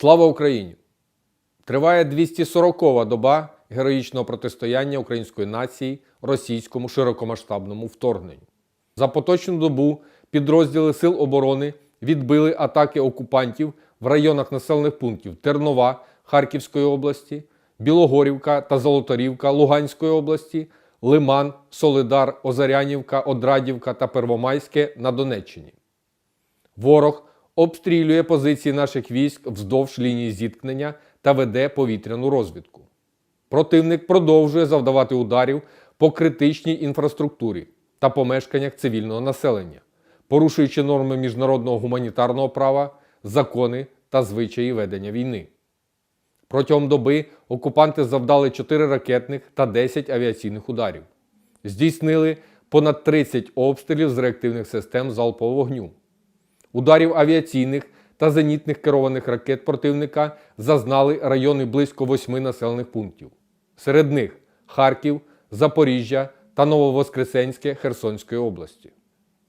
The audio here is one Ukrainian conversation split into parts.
Слава Україні! Триває 240-ва доба героїчного протистояння української нації російському широкомасштабному вторгненню. За поточну добу підрозділи Сил оборони відбили атаки окупантів в районах населених пунктів Тернова Харківської області, Білогорівка та Золоторівка Луганської області, Лиман, Солидар, Озарянівка, Одрадівка та Первомайське на Донеччині. Ворог обстрілює позиції наших військ вздовж лінії зіткнення та веде повітряну розвідку. Противник продовжує завдавати ударів по критичній інфраструктурі та помешканнях цивільного населення, порушуючи норми міжнародного гуманітарного права, закони та звичаї ведення війни. Протягом доби окупанти завдали 4 ракетних та 10 авіаційних ударів. Здійснили понад 30 обстрілів з реактивних систем залпового вогню. Ударів авіаційних та зенітних керованих ракет противника зазнали райони близько восьми населених пунктів. Серед них Харків, Запоріжжя та Нововоскресенське Херсонської області.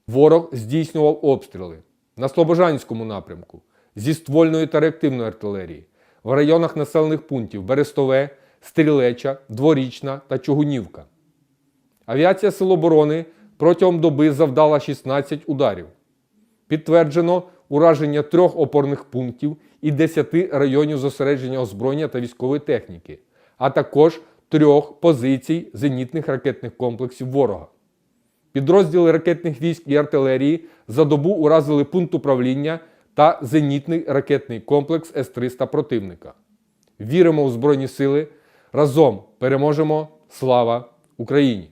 Ворог здійснював обстріли на Слобожанському напрямку зі ствольної та реактивної артилерії, в районах населених пунктів Берестове, Стрілеча, Дворічна та Чугунівка. Авіація Сил оборони протягом доби завдала 16 ударів. Підтверджено ураження трьох опорних пунктів і 10 районів зосередження озброєння та військової техніки, а також трьох позицій зенітних ракетних комплексів ворога. Підрозділи ракетних військ і артилерії за добу уразили пункт управління та зенітний ракетний комплекс С-300 противника. Віримо в Збройні Сили. Разом переможемо! Слава Україні!